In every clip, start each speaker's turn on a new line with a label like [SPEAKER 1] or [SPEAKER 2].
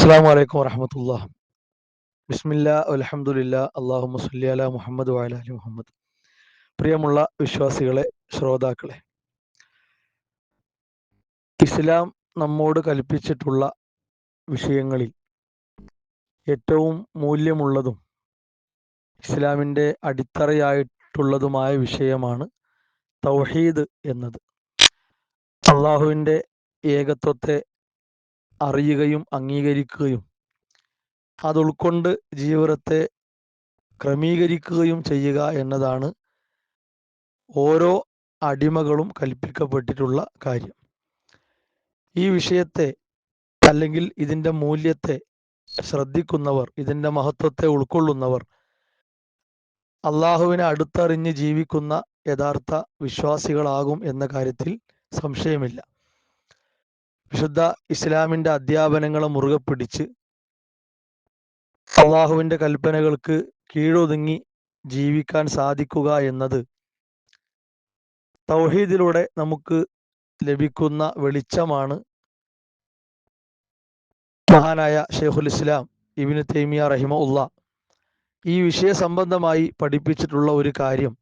[SPEAKER 1] അസ്സാം വലൈക്കും വറഹമത്തുള്ള ബിസ്മില്ല അലഹമുല്ല അള്ളാഹു മുസ്ലി അല മുഹമ്മദ് വാല അലി മുഹമ്മദ്. പ്രിയമുള്ള വിശ്വാസികളെ ശ്രോതാക്കളെ ഇസ്ലാം നമ്മോട് കൽപ്പിച്ചിട്ടുള്ള വിഷയങ്ങളിൽ ഏറ്റവും മൂല്യമുള്ളതും ഇസ്ലാമിന്റെ അടിത്തറയായിട്ടുള്ളതുമായ വിഷയമാണ് തൗഹീദ് എന്നത്. അള്ളാഹുവിന്റെ ഏകത്വത്തെ അറിയുകയും അംഗീകരിക്കുകയും അത് ഉൾക്കൊണ്ട് ജീവിതത്തെ ക്രമീകരിക്കുകയും ചെയ്യുക എന്നതാണ് ഓരോ അടിമകളും കൽപ്പിക്കപ്പെട്ടിട്ടുള്ള കാര്യം. ഈ വിഷയത്തെ അല്ലെങ്കിൽ ഇതിന്റെ മൂല്യത്തെ ശ്രദ്ധിക്കുന്നവർ ഇതിന്റെ മഹത്വത്തെ ഉൾക്കൊള്ളുന്നവർ അള്ളാഹുവിനെ അടുത്തറിഞ്ഞ് ജീവിക്കുന്ന യഥാർത്ഥ വിശ്വാസികളാകും എന്ന കാര്യത്തിൽ സംശയമില്ല. വിശുദ്ധ ഇസ്ലാമിന്റെ അധ്യാപനങ്ങളെ മുറുകെ പിടിച്ച് അള്ളാഹുവിന്റെ കൽപ്പനകൾക്ക് കീഴൊതുങ്ങി ജീവിക്കാൻ സാധിക്കുക എന്നത് തൗഹീദിലൂടെ നമുക്ക് ലഭിക്കുന്ന വെളിച്ചമാണ്. മഹാനായ ഷെയ്ഖുൽ ഇസ്ലാം ഇബിന് തൈമിയ റഹിമ ഉള്ള ഈ വിഷയ സംബന്ധമായി പഠിപ്പിച്ചിട്ടുള്ള ഒരു കാര്യം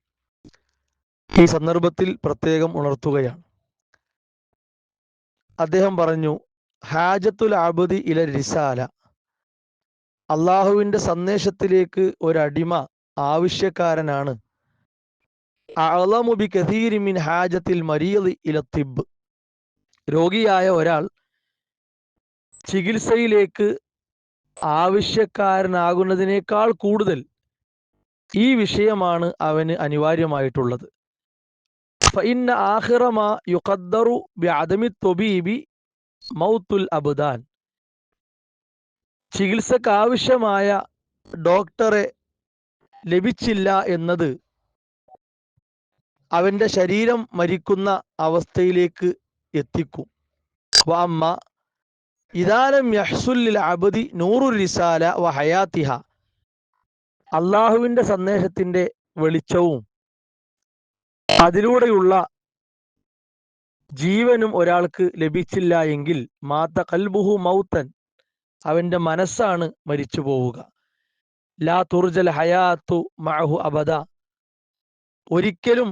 [SPEAKER 1] ഈ സന്ദർഭത്തിൽ പ്രത്യേകം ഉണർത്തുകയാണ്. അദ്ദേഹം പറഞ്ഞു ഹാജത്തുൽ അബുദി ഇല റിസാല. അള്ളാഹുവിന്റെ സന്ദേശത്തിലേക്ക് ഒരടിമ ആവശ്യക്കാരനാണ്. അളമുബി കഥീരിമിൻ ഹാജത്തിൽ മരിയത് ഇല തിബ്. രോഗിയായ ഒരാൾ ചികിത്സയിലേക്ക് ആവശ്യക്കാരനാകുന്നതിനേക്കാൾ കൂടുതൽ ഈ വിഷയമാണ് അവന് അനിവാര്യമായിട്ടുള്ളത്. ഫഇന്ന ആഖിറമ യുഖദ്ദറു ബിഅദമി തൊബീബി മൗത്തുൽ അബ്ദാൻ ചികിത്സക്ക് ആവശ്യമായ ഡോക്ടറെ ലഭിച്ചില്ല എന്നത് അവന്റെ ശരീരം മരിക്കുന്ന അവസ്ഥയിലേക്ക് എത്തിക്കും. അമ്മ ഇതാലം യഹ്സുല്ലിൽ അബദി നൂറു റിസാല വ ഹയാത്തിഹ. അള്ളാഹുവിന്റെ സന്ദേശത്തിന്റെ വെളിച്ചവും അതിലൂടെയുള്ള ജീവനും ഒരാൾക്ക് ലഭിച്ചില്ല എങ്കിൽ മാത്ത കൽബുഹു മൗത്തൻ അവന്റെ മനസ്സാണ് മരിച്ചു പോവുക. ലാ തുർജൽ ഹയാത്തു മഅഹു അബദ. ഒരിക്കലും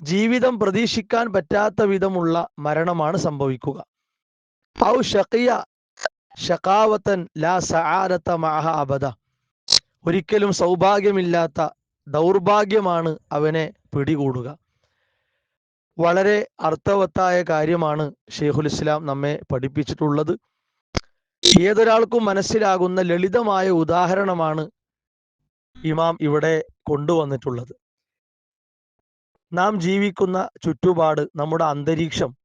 [SPEAKER 1] ജീവിതം പ്രതീക്ഷിക്കാൻ പറ്റാത്ത വിധമുള്ള മരണമാണ് സംഭവിക്കുക. ഔ ലാ സആദത്ത മഹ അബദ. ഒരിക്കലും സൗഭാഗ്യമില്ലാത്ത ദൗർഭാഗ്യമാണ് അവനെ പിടികൂടുക. വളരെ അർത്ഥവത്തായ കാര്യമാണ് ഷെയ്ഖുൽ ഇസ്ലാം നമ്മെ പഠിപ്പിച്ചിട്ടുള്ളത്. ഏതൊരാൾക്കും മനസ്സിലാകുന്ന ലളിതമായ ഉദാഹരണമാണ് ഇമാം ഇവിടെ കൊണ്ടുവന്നിട്ടുള്ളത്. നാം ജീവിക്കുന്ന ചുറ്റുപാട് നമ്മുടെ അന്തരീക്ഷം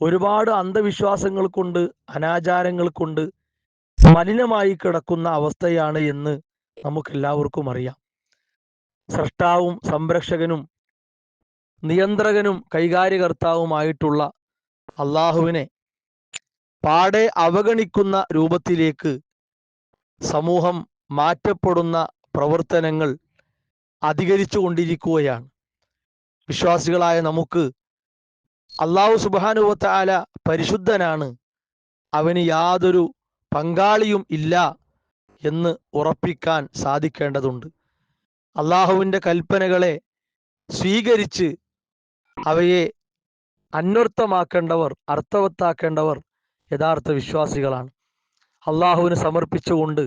[SPEAKER 1] ഒരുപാട് അന്ധവിശ്വാസങ്ങൾ കൊണ്ട് അനാചാരങ്ങൾ കൊണ്ട് മലിനമായി കിടക്കുന്ന അവസ്ഥയാണ് എന്ന് നമുക്കെല്ലാവർക്കും അറിയാം. സൃഷ്ടാവും സംരക്ഷകനും നിയന്ത്രകനും കൈകാര്യകർത്താവുമായിട്ടുള്ള അള്ളാഹുവിനെ പാടെ അവഗണിക്കുന്ന രൂപത്തിലേക്ക് സമൂഹം മാറ്റപ്പെടുന്ന പ്രവർത്തനങ്ങൾ അധികരിച്ചു കൊണ്ടിരിക്കുകയാണ്. വിശ്വാസികളായ നമുക്ക് അള്ളാഹു സുബാനുഭവത്താല പരിശുദ്ധനാണ്. അവന് യാതൊരു പങ്കാളിയും ഇല്ല എന്ന് ഉറപ്പിക്കാൻ സാധിക്കേണ്ടതുണ്ട്. അള്ളാഹുവിന്റെ കൽപ്പനകളെ സ്വീകരിച്ച് അവയെ അന്വർത്ഥമാക്കേണ്ടവർ അർത്ഥവത്താക്കേണ്ടവർ യഥാർത്ഥ വിശ്വാസികളാണ്. അള്ളാഹുവിന് സമർപ്പിച്ചുകൊണ്ട്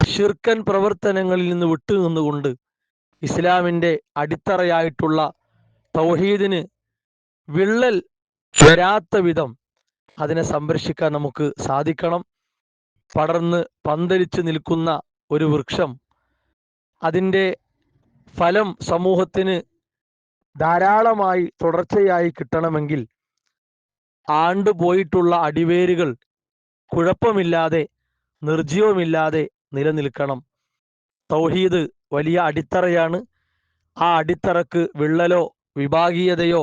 [SPEAKER 1] ഷിർക്കൻ പ്രവർത്തനങ്ങളിൽ നിന്ന് വിട്ടുനിന്നുകൊണ്ട് ഇസ്ലാമിന്റെ അടിത്തറയായിട്ടുള്ള തൗഹീദിന് വിള്ളൽ വരാത്ത വിധം അതിനെ സംരക്ഷിക്കാൻ നമുക്ക് സാധിക്കണം. പടർന്ന് പന്തലിച്ച് നിൽക്കുന്ന ഒരു വൃക്ഷം അതിന്റെ ഫലം സമൂഹത്തിന് ധാരാളമായി തുടർച്ചയായി കിട്ടണമെങ്കിൽ ആണ്ടുപോയിട്ടുള്ള അടിവേരുകൾ കുഴപ്പമില്ലാതെ നിർജീവമില്ലാതെ നിലനിൽക്കണം. തൗഹീദ് വലിയ അടിത്തറയാണ്. ആ അടിത്തറക്ക് വിള്ളലോ വിഭാഗീയതയോ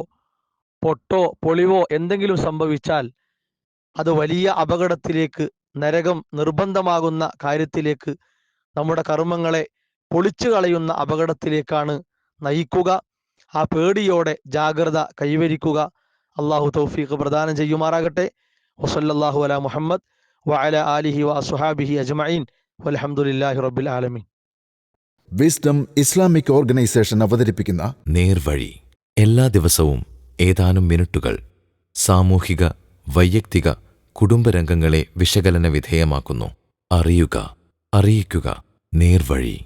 [SPEAKER 1] പൊട്ടോ പൊളിവോ എന്തെങ്കിലും സംഭവിച്ചാൽ അത് വലിയ അപകടത്തിലേക്ക് നരകം നിർബന്ധമാകുന്ന കാര്യത്തിലേക്ക് നമ്മുടെ കർമ്മങ്ങളെ പൊളിച്ചു കളയുന്ന അപകടത്തിലേക്കാണ് നയിക്കുക. ആ പേടിയോടെ ജാഗ്രത കൈവരിക്കുക. അള്ളാഹു തൗഫീഖ് പ്രദാനം ചെയ്യുമാറാകട്ടെ. വസല്ലല്ലാഹു അല മുഹമ്മദ് വഅല ആലിഹി വസുഹാബിഹി അജ്മഈൻ. വൽഹംദുലില്ലാഹി റബ്ബിൽ ആലമീൻ.
[SPEAKER 2] വിസ്ഡം ഇസ്ലാമിക് ഓർഗനൈസേഷൻ അവതരിപ്പിക്കുന്ന
[SPEAKER 3] നേർവഴി. എല്ലാ ദിവസവും ഏതാനും മിനിറ്റുകൾ സാമൂഹിക വൈയക്തിക കുടുംബരംഗങ്ങളെ വിശകലന വിധേയമാക്കുന്നു. അറിയുക അറിയിക്കുക. നേർവഴി.